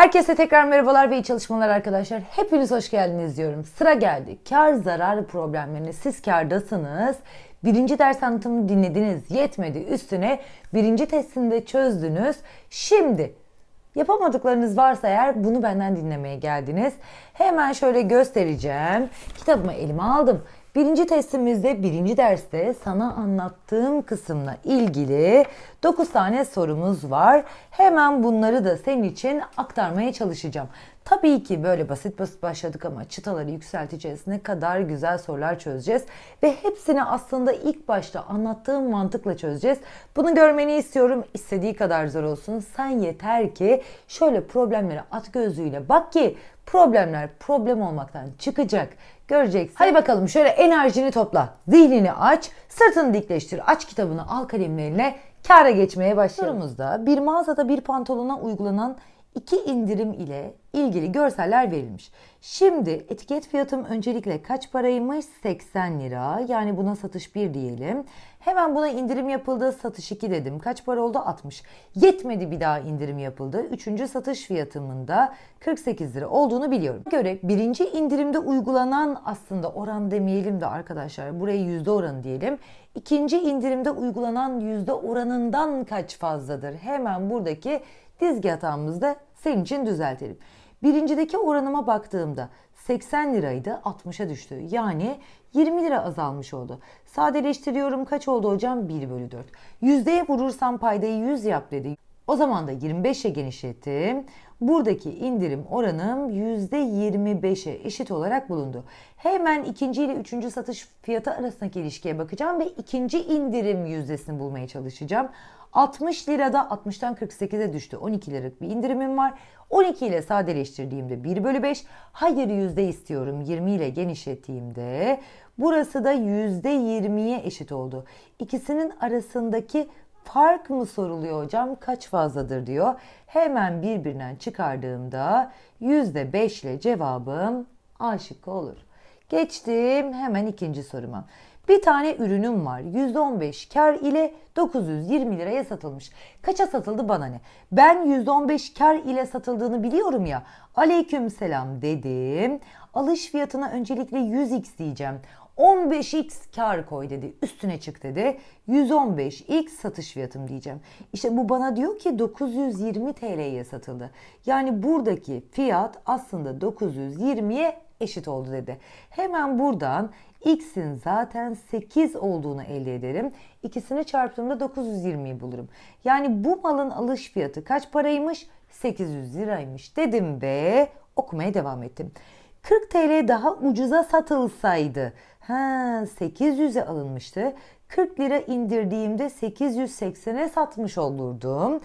Herkese tekrar merhabalar ve iyi çalışmalar arkadaşlar. Hepiniz hoş geldiniz diyorum. Sıra geldi. Kar zarar problemlerini siz kardasınız. Birinci ders anlatımını dinlediniz. Yetmedi. Üstüne birinci testini de çözdünüz. Şimdi yapamadıklarınız varsa eğer bunu benden dinlemeye geldiniz. Hemen şöyle göstereceğim. Kitabımı elime aldım. Birinci testimizde, birinci derste sana anlattığım kısımla ilgili 9 tane sorumuz var. Hemen bunları da senin için aktarmaya çalışacağım. Tabii ki böyle basit basit başladık ama çıtaları yükselteceğiz. Ne kadar güzel sorular çözeceğiz. Ve hepsini aslında ilk başta anlattığım mantıkla çözeceğiz. Bunu görmeni istiyorum. İstediği kadar zor olsun. Sen yeter ki şöyle problemleri at gözlüğüyle bak ki problemler problem olmaktan çıkacak. Göreceksin. Hadi bakalım şöyle enerjini topla. Zihnini aç. Sırtını dikleştir. Aç kitabını al kalemlerine. Kâra geçmeye başlayalım. Sorumuzda bir mağazada bir pantolona uygulanan iki indirim ile ilgili görseller verilmiş. Şimdi etiket fiyatım öncelikle kaç paraymış? 80 lira. Yani buna satış 1 diyelim. Hemen buna indirim yapıldı. Satış 2 dedim. Kaç para oldu? 60. Yetmedi bir daha indirim yapıldı. Üçüncü satış fiyatımın da 48 lira olduğunu biliyorum. Göre birinci indirimde uygulanan aslında oran demeyelim de arkadaşlar buraya yüzde oranı diyelim. İkinci indirimde uygulanan yüzde oranından kaç fazladır? Hemen buradaki dizgi hatamızda senin için düzeltelim. Birincideki oranıma baktığımda 80 liraydı 60'a düştü. Yani 20 lira azalmış oldu. Sadeleştiriyorum kaç oldu hocam? 1 bölü 4. Yüzdeye vurursam paydayı 100 yap dedi. O zaman da 25'e genişlettim. Buradaki indirim oranım %25'e eşit olarak bulundu. Hemen ikinci ile üçüncü satış fiyatı arasındaki ilişkiye bakacağım ve ikinci indirim yüzdesini bulmaya çalışacağım. 60 lirada 60'tan 48'e düştü. 12 liralık bir indirimim var. 12 ile sadeleştirdiğimde 1 bölü 5. Hayır yüzde istiyorum. 20 ile genişlettiğimde burası da yüzde 20'ye eşit oldu. İkisinin arasındaki fark mı soruluyor hocam? Kaç fazladır diyor. Hemen birbirinden çıkardığımda yüzde 5 ile cevabım A şıkkı olur. Geçtim hemen ikinci soruma. Bir tane ürünüm var. %15 kar ile 920 liraya satılmış. Kaça satıldı bana ne? Ben %15 kar ile satıldığını biliyorum ya. Aleyküm selam dedim. Alış fiyatına öncelikle 100x diyeceğim. 15x kar koy dedi. Üstüne çık dedi. 115x satış fiyatım diyeceğim. İşte bu bana diyor ki 920 TL'ye satıldı. Yani buradaki fiyat aslında 920'ye eşit oldu dedi. Hemen buradan x'in zaten 8 olduğunu elde ederim. İkisini çarptığımda 920'yi bulurum. Yani bu malın alış fiyatı kaç paraymış? 800 liraymış dedim ve okumaya devam ettim. 40 TL daha ucuza satılsaydı. Ha 800'e alınmıştı. 40 lira indirdiğimde 880'e satmış olurdum.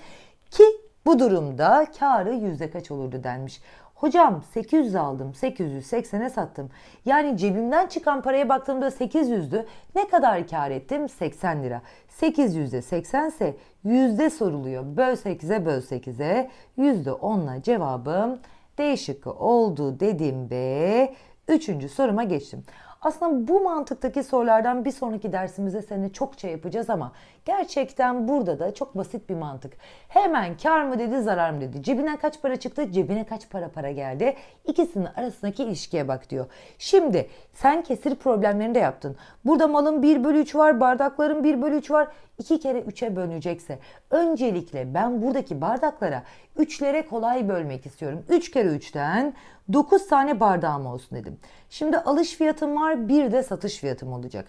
Ki bu durumda karı yüzde kaç olurdu denmiş. Hocam 800 aldım 880'e sattım. Yani cebimden çıkan paraya baktığımda 800'dü. Ne kadar kar ettim? 80 lira. 800'de 80 ise yüzde soruluyor. Böl 8'e böl 8'e yüzde 10'la cevabım D şıkkı oldu dedim ve üçüncü soruma geçtim. Aslında bu mantıktaki sorulardan bir sonraki dersimizde seninle çokça yapacağız ama gerçekten burada da çok basit bir mantık. Hemen kar mı dedi zarar mı dedi. Cebine kaç para çıktı cebine kaç para para geldi. İkisinin arasındaki ilişkiye bak diyor. Şimdi sen kesir problemlerini de yaptın. Burada malın 1 bölü 3 var bardakların 1 bölü 3 var. 2 kere 3'e bölünecekse öncelikle ben buradaki bardaklara 3'lere kolay bölmek istiyorum. 3 kere 3'ten 9 tane bardağım olsun dedim. Şimdi alış fiyatım var bir de satış fiyatım olacak.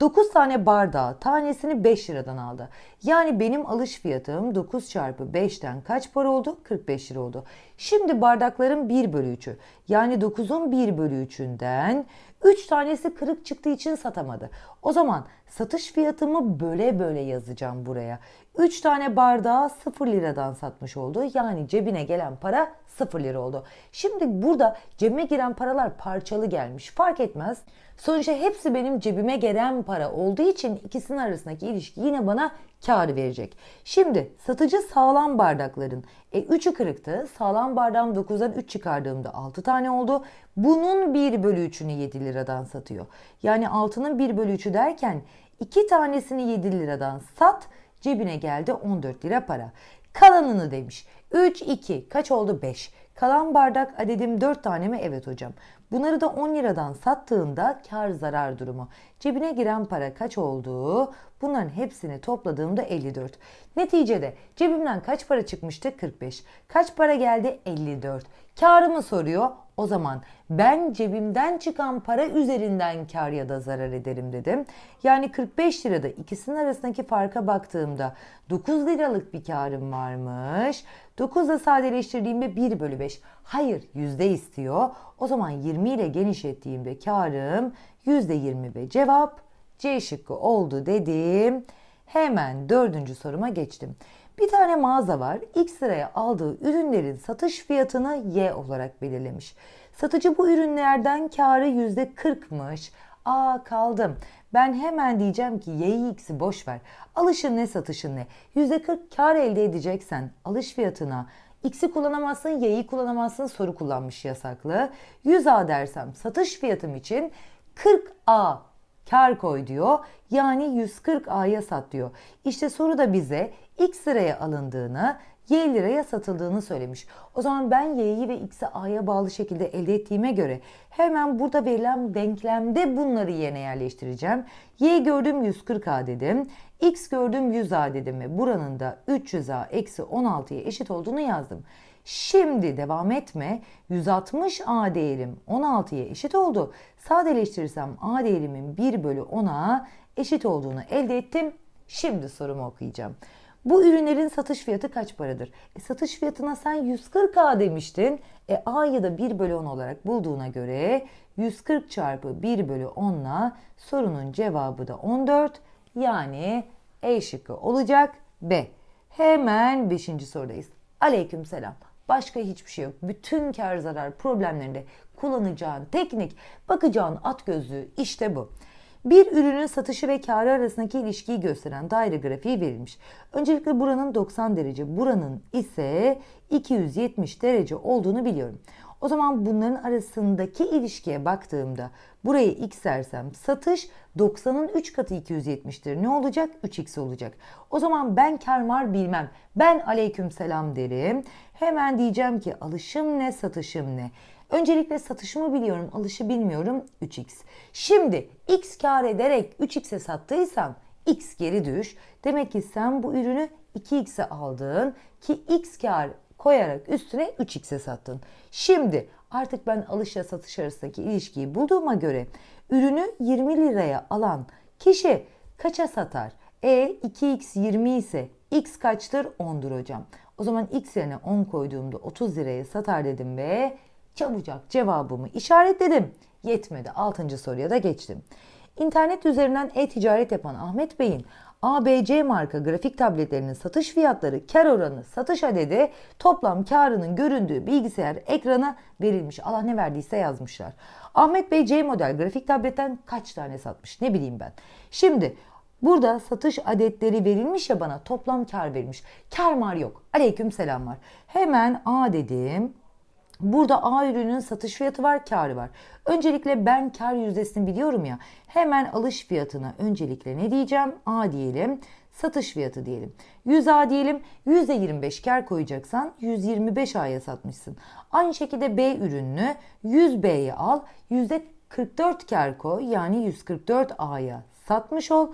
9 tane bardağı tanesini 5 liradan aldı. Yani benim alış fiyatım 9 çarpı 5'ten kaç para oldu? 45 lira oldu. Şimdi bardakların 1 bölü 3'ü. Yani 9'un 1 bölü 3'ünden 3 tanesi kırık çıktığı için satamadı. O zaman satış fiyatımı böyle böyle yazacağım buraya. 3 tane bardağı 0 liradan satmış oldu. Yani cebine gelen para 0 lira oldu. Şimdi burada cebime giren paralar parçalı gelmiş. Fark etmez. Sonuçta hepsi benim cebime gelen para olduğu için ikisinin arasındaki ilişki yine bana kar verecek. Şimdi satıcı sağlam bardakların e 3'ü kırıktı. Sağlam bardağım 9'dan 3 çıkardığımda 6 tane oldu. Bunun 1 bölü 3'ünü 7 liradan satıyor. Yani altının 1 bölü 3'ü derken 2 tanesini 7 liradan sat cebine geldi 14 lira para. Kalanını demiş. 3, 2 kaç oldu? 5. Kalan bardak adedim 4 tane mi? Evet hocam. Bunları da 10 liradan sattığında kar zarar durumu. Cebine giren para kaç olduğu bunların hepsini topladığımda 54. Neticede cebimden kaç para çıkmıştı? 45. Kaç para geldi? 54. Karımı soruyor. O zaman ben cebimden çıkan para üzerinden kar ya da zarar ederim dedim. Yani 45 lirada ikisinin arasındaki farka baktığımda 9 liralık bir karım varmış. 9'da sadeleştirdiğimde 1 bölü 5. Hayır yüzde istiyor. O zaman 20 ile genişlettiğimde karım yüzde 20 ve cevap C şıkkı oldu dedim. Hemen dördüncü soruma geçtim. Bir tane mağaza var. İlk sıraya aldığı ürünlerin satış fiyatını Y olarak belirlemiş. Satıcı bu ürünlerden karı %40'mış. Aa kaldım. Ben hemen diyeceğim ki Y'yi X'i boş ver. Alışın ne satışın ne. %40 kar elde edeceksen alış fiyatına X'i kullanamazsın, Y'yi kullanamazsın soru kullanmış yasaklı. 100A dersem satış fiyatım için 40A kar koy diyor. Yani 140 A'ya sat diyor. İşte soru da bize X liraya alındığını, Y liraya satıldığını söylemiş. O zaman ben Y'yi ve X'i A'ya bağlı şekilde elde ettiğime göre hemen burada verilen denklemde bunları yerine yerleştireceğim. Y gördüm 140A dedim. X gördüm 100A dedim ve buranın da 300A eksi 16'ya eşit olduğunu yazdım. Şimdi devam etme. 160 A değerim 16'ya eşit oldu. Sadeleştirirsem A değerimin 1 bölü 10'a eşit olduğunu elde ettim. Şimdi sorumu okuyacağım. Bu ürünlerin satış fiyatı kaç paradır? E, satış fiyatına sen 140 A demiştin. E, A'yı da 1 bölü 10 olarak bulduğuna göre 140 çarpı 1 bölü 10 ile sorunun cevabı da 14. Yani E şıkkı olacak B. Hemen 5. sorudayız. Aleyküm selam. Başka hiçbir şey yok. Bütün kar zarar problemlerinde kullanacağın teknik, bakacağın at gözlüğü işte bu. Bir ürünün satışı ve karı arasındaki ilişkiyi gösteren daire grafiği verilmiş. Öncelikle buranın 90 derece, buranın ise 270 derece olduğunu biliyorum. O zaman bunların arasındaki ilişkiye baktığımda buraya x dersem satış 90'ın 3 katı 270'tir. Ne olacak? 3x olacak. O zaman ben karmar bilmem. Ben aleyküm selam derim. Hemen diyeceğim ki alışım ne satışım ne. Öncelikle satışımı biliyorum, alışı bilmiyorum 3x. Şimdi x kar ederek 3x'e sattıysam x geri düş. Demek ki sen bu ürünü 2x'e aldın ki x kar koyarak üstüne 3x'e sattın. Şimdi artık ben alışla satış arasındaki ilişkiyi bulduğuma göre ürünü 20 liraya alan kişi kaça satar? E 2x 20 ise x kaçtır? 10'dur hocam. O zaman x yerine 10 koyduğumda 30 liraya satar dedim ve çabucak cevabımı işaretledim. Yetmedi. 6. soruya da geçtim. İnternet üzerinden e-ticaret yapan Ahmet Bey'in ABC marka grafik tabletlerinin satış fiyatları, kar oranı, satış adedi, toplam karının göründüğü bilgisayar ekrana verilmiş. Allah ne verdiyse yazmışlar. Ahmet Bey C model grafik tabletten kaç tane satmış ne bileyim ben. Şimdi Burada satış adetleri verilmiş ya bana toplam kar verilmiş. Kar mar yok. Aleyküm selam var. Hemen A dedim. Burada A ürünün satış fiyatı var, karı var. Öncelikle ben kar yüzdesini biliyorum ya. Hemen alış fiyatına öncelikle ne diyeceğim? A diyelim. Satış fiyatı diyelim. 100 A diyelim. %25 kar koyacaksan 125 A'ya satmışsın. Aynı şekilde B ürününü 100 B'ye al. %44 kar koy. Yani 144 A'ya satmış ol.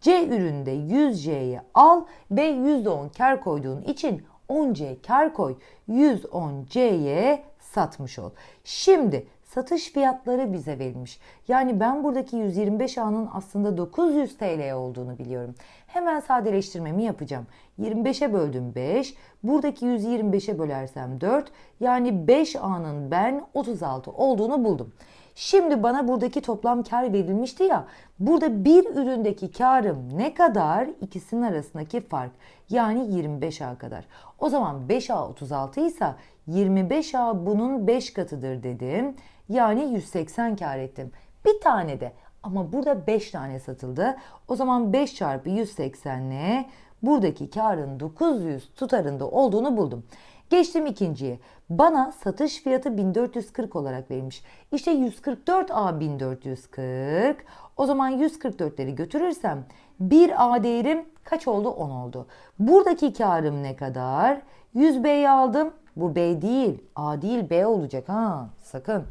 C üründe 100 C'ye al. B %10 kar koyduğun için 10C kar koy. 110 C'ye satmış ol. Şimdi satış fiyatları bize verilmiş. Yani ben buradaki 125 A'nın aslında 900 TL olduğunu biliyorum. Hemen sadeleştirmemi yapacağım. 25'e böldüm 5. Buradaki 125'e bölersem 4. Yani 5 A'nın ben 36 olduğunu buldum. Şimdi bana buradaki toplam kar verilmişti ya. Burada bir üründeki karım ne kadar? İkisinin arasındaki fark. Yani 25A kadar. O zaman 5A 36 ise 25A bunun 5 katıdır dedim. Yani 180 kar ettim. Bir tane de ama burada 5 tane satıldı. O zaman 5 çarpı 180 ne? Buradaki karın 900 tutarında olduğunu buldum. Geçtim ikinciye. Bana satış fiyatı 1440 olarak verilmiş. İşte 144 A 1440. O zaman 144'leri götürürsem 1 A değerim Kaç oldu? 10 oldu. Buradaki karım ne kadar? 100 B'yi aldım. Bu B değil. A değil B olacak ha. Sakın.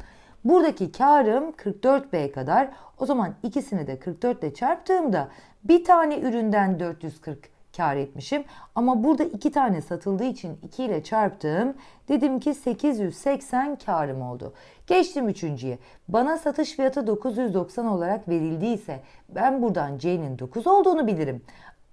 Buradaki karım 44B kadar. O zaman ikisini de 44 ile çarptığımda bir tane üründen 440 kar etmişim. Ama burada iki tane satıldığı için 2 ile çarptım. Dedim ki 880 karım oldu. Geçtim üçüncüye. Bana satış fiyatı 990 olarak verildiyse ben buradan C'nin 9 olduğunu bilirim.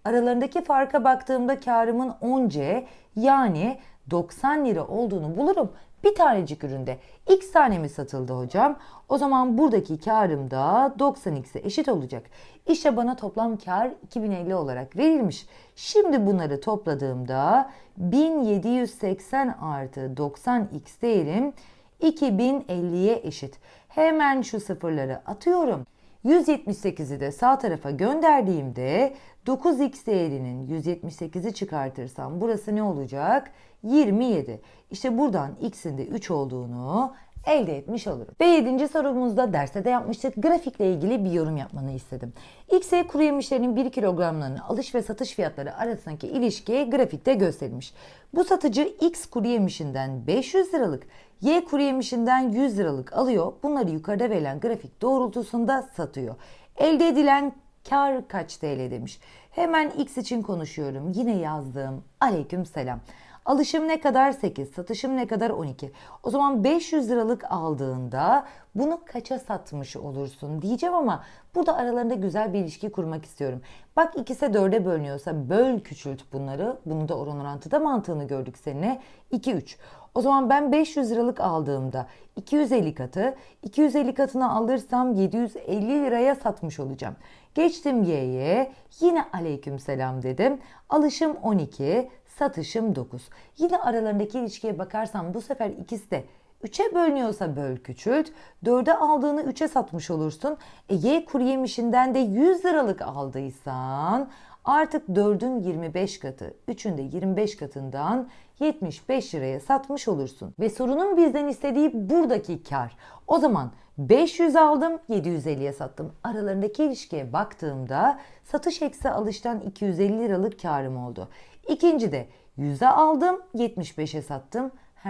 Aralarındaki farka baktığımda karımın 10C yani 90 lira olduğunu bulurum. Bir tanecik üründe x tane mi satıldı hocam? O zaman buradaki karım da 90x'e eşit olacak. İşte bana toplam kar 2050 olarak verilmiş. Şimdi bunları topladığımda 1780 artı 90x değerim 2050'ye eşit. Hemen şu sıfırları atıyorum. 178'i de sağ tarafa gönderdiğimde 9x değerinin 178'i çıkartırsam burası ne olacak? 27. İşte buradan x'in de 3 olduğunu elde etmiş olurum. Ve 7. sorumuzda derste de yapmıştık. Grafikle ilgili bir yorum yapmanı istedim. X'e kuru yemişlerin 1 kilogramlarının alış ve satış fiyatları arasındaki ilişki grafikte gösterilmiş. Bu satıcı X kuru yemişinden 500 liralık, Y kuru yemişinden 100 liralık alıyor. Bunları yukarıda verilen grafik doğrultusunda satıyor. Elde edilen kar kaç TL demiş. Hemen X için konuşuyorum. Yine yazdığım aleyküm selam. Alışım ne kadar 8, satışım ne kadar 12. O zaman 500 liralık aldığında bunu kaça satmış olursun diyeceğim ama burada aralarında güzel bir ilişki kurmak istiyorum. Bak ikisi 4'e bölünüyorsa böl küçült bunları. Bunu da oran orantıda mantığını gördük seninle. 2, 3. O zaman ben 500 liralık aldığımda 250 katı, 250 katını alırsam 750 liraya satmış olacağım. Geçtim Y'ye, yine aleyküm selam dedim. Alışım 12, satışım 9. Yine aralarındaki ilişkiye bakarsam bu sefer ikisi de 3'e bölünüyorsa böl küçült. 4'e aldığını 3'e satmış olursun. E, Y kuru yemişinden de 100 liralık aldıysan artık 4'ün 25 katı, 3'ün de 25 katından 75 liraya satmış olursun. Ve sorunun bizden istediği buradaki kar. O zaman 500 aldım, 750'ye sattım. Aralarındaki ilişkiye baktığımda satış eksi alıştan 250 liralık karım oldu. İkinci de 100'e aldım, 75'e sattım. He,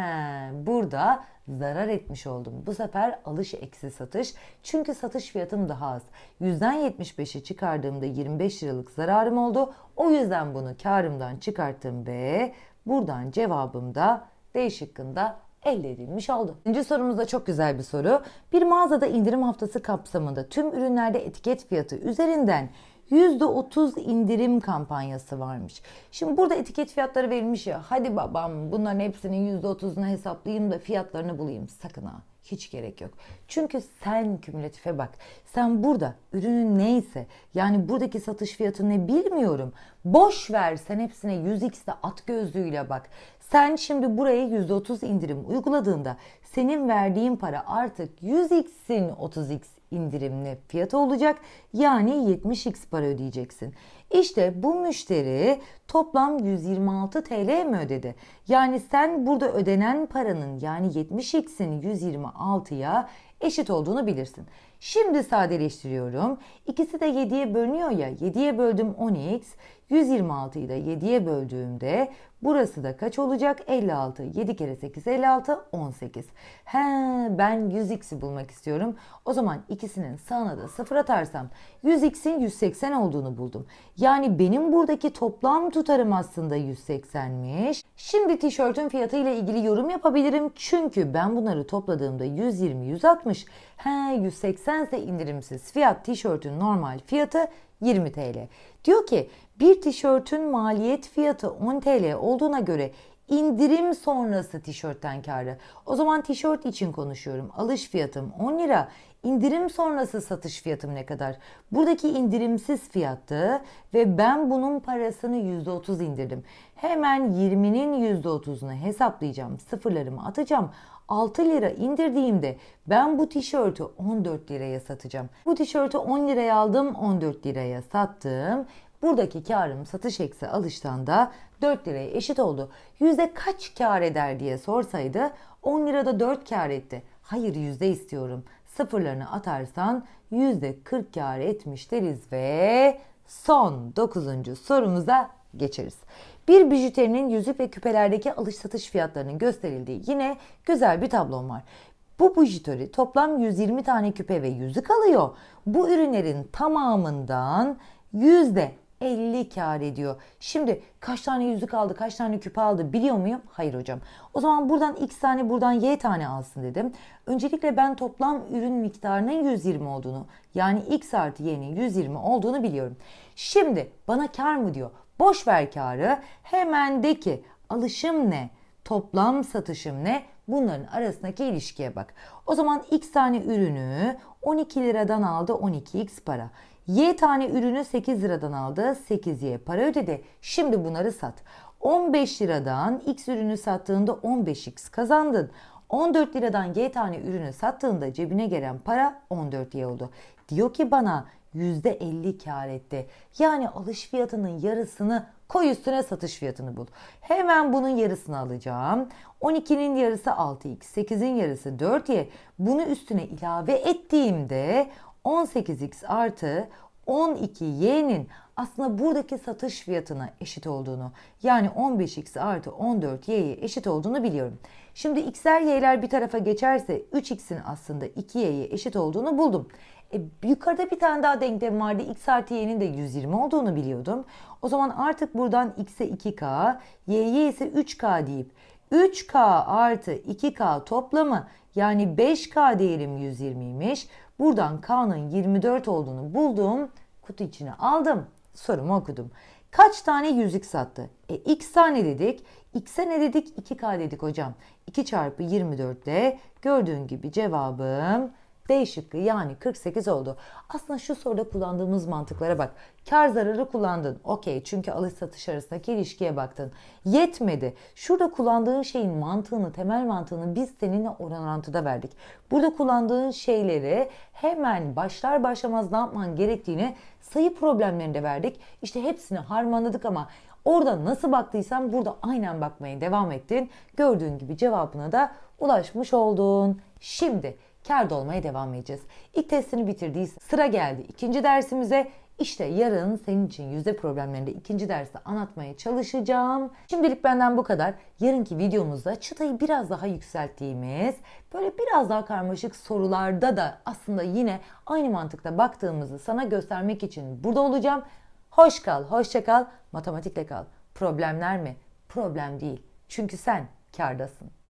burada zarar etmiş oldum. Bu sefer alış eksi satış. Çünkü satış fiyatım daha az. 100'den 75'e çıkardığımda 25 liralık zararım oldu. O yüzden bunu karımdan çıkarttım ve buradan cevabım da D şıkkında elde edilmiş oldu. İkinci sorumuz da çok güzel bir soru. Bir mağazada indirim haftası kapsamında tüm ürünlerde etiket fiyatı üzerinden %30 indirim kampanyası varmış. Şimdi burada etiket fiyatları verilmiş ya. Hadi babam bunların hepsinin %30'unu hesaplayayım da fiyatlarını bulayım. Sakın ha. Hiç gerek yok. Çünkü sen kümülatife bak. Sen burada ürünün neyse yani buradaki satış fiyatı ne bilmiyorum. Boş ver sen hepsine 100x'de at gözlüğüyle bak. Sen şimdi buraya %30 indirim uyguladığında senin verdiğin para artık 100x'in 30x indirimli fiyatı olacak. Yani 70x para ödeyeceksin. İşte bu müşteri toplam 126 TL mi ödedi? Yani sen burada ödenen paranın yani 70x'in 126'ya eşit olduğunu bilirsin. Şimdi sadeleştiriyorum. İkisi de 7'ye bölünüyor ya. 7'ye böldüm 10x. 126'yı da 7'ye böldüğümde burası da kaç olacak? 56. 7 kere 8 56 18. He ben 100x'i bulmak istiyorum. O zaman ikisinin sağına da 0 atarsam 100x'in 180 olduğunu buldum. Yani benim buradaki toplam tutarım aslında 180'miş. Şimdi tişörtün fiyatı ile ilgili yorum yapabilirim. Çünkü ben bunları topladığımda 120 160 he 180 ise indirimsiz fiyat tişörtün normal fiyatı 20 TL. Diyor ki bir tişörtün maliyet fiyatı 10 TL olduğuna göre indirim sonrası tişörtten karı. O zaman tişört için konuşuyorum. Alış fiyatım 10 lira. İndirim sonrası satış fiyatım ne kadar? Buradaki indirimsiz fiyattı ve ben bunun parasını %30 indirdim. Hemen 20'nin %30'unu hesaplayacağım. Sıfırlarımı atacağım. 6 lira indirdiğimde ben bu tişörtü 14 liraya satacağım. Bu tişörtü 10 liraya aldım, 14 liraya sattım. Buradaki karım satış eksi alıştan da 4 liraya eşit oldu. Yüzde kaç kar eder diye sorsaydı 10 lirada 4 kar etti. Hayır yüzde istiyorum. Sıfırlarını atarsan yüzde 40 kar etmiş deriz ve son 9. sorumuza geçeriz. Bir bijuterinin yüzük ve küpelerdeki alış satış fiyatlarının gösterildiği yine güzel bir tablom var. Bu bijuteri toplam 120 tane küpe ve yüzük alıyor. Bu ürünlerin tamamından yüzde 50 kar ediyor. Şimdi kaç tane yüzük aldı, kaç tane küpe aldı biliyor muyum? Hayır hocam. O zaman buradan x tane, buradan y tane alsın dedim. Öncelikle ben toplam ürün miktarının 120 olduğunu, yani x artı y'nin 120 olduğunu biliyorum. Şimdi bana kar mı diyor? Boş ver karı. Hemen de ki alışım ne? Toplam satışım ne? Bunların arasındaki ilişkiye bak. O zaman x tane ürünü 12 liradan aldı 12x para. Y tane ürünü 8 liradan aldı 8y para ödedi. Şimdi bunları sat. 15 liradan x ürünü sattığında 15x kazandın. 14 liradan y tane ürünü sattığında cebine gelen para 14y oldu. Diyor ki bana %50 kar etti. Yani alış fiyatının yarısını koy üstüne satış fiyatını bul. Hemen bunun yarısını alacağım. 12'nin yarısı 6x, 8'in yarısı 4y. Bunu üstüne ilave ettiğimde 18x artı 12y'nin aslında buradaki satış fiyatına eşit olduğunu yani 15x artı 14y'ye eşit olduğunu biliyorum. Şimdi x'ler y'ler bir tarafa geçerse 3x'in aslında 2y'ye eşit olduğunu buldum. E, yukarıda bir tane daha denklem vardı. x artı y'nin de 120 olduğunu biliyordum. O zaman artık buradan x'e 2k, y'ye ise 3k deyip 3k artı 2k toplamı yani 5k değerim 120'ymiş. Buradan k'nın 24 olduğunu buldum. Kutu içine aldım. Sorumu okudum. Kaç tane yüzük sattı? E x tane dedik. X'e ne dedik? 2k dedik hocam. 2 çarpı 24 ile gördüğün gibi cevabım D şıkkı yani 48 oldu. Aslında şu soruda kullandığımız mantıklara bak. Kar zararı kullandın. Okey çünkü alış satış arasındaki ilişkiye baktın. Yetmedi. Şurada kullandığın şeyin mantığını, temel mantığını biz seninle orantıda verdik. Burada kullandığın şeyleri hemen başlar başlamaz ne yapman gerektiğini sayı problemlerinde verdik. İşte hepsini harmanladık ama Orada nasıl baktıysan burada aynen bakmaya devam ettin. Gördüğün gibi cevabına da ulaşmış oldun. Şimdi kârda olmaya devam edeceğiz. İlk testini bitirdiysen sıra geldi ikinci dersimize. İşte yarın senin için yüzde problemlerinde ikinci derste anlatmaya çalışacağım. Şimdilik benden bu kadar. Yarınki videomuzda çıtayı biraz daha yükselttiğimiz, böyle biraz daha karmaşık sorularda da aslında yine aynı mantıkta baktığımızı sana göstermek için burada olacağım. Hoş kal, hoşça kal, matematikle kal. Problemler mi? Problem değil. Çünkü sen kârdasın.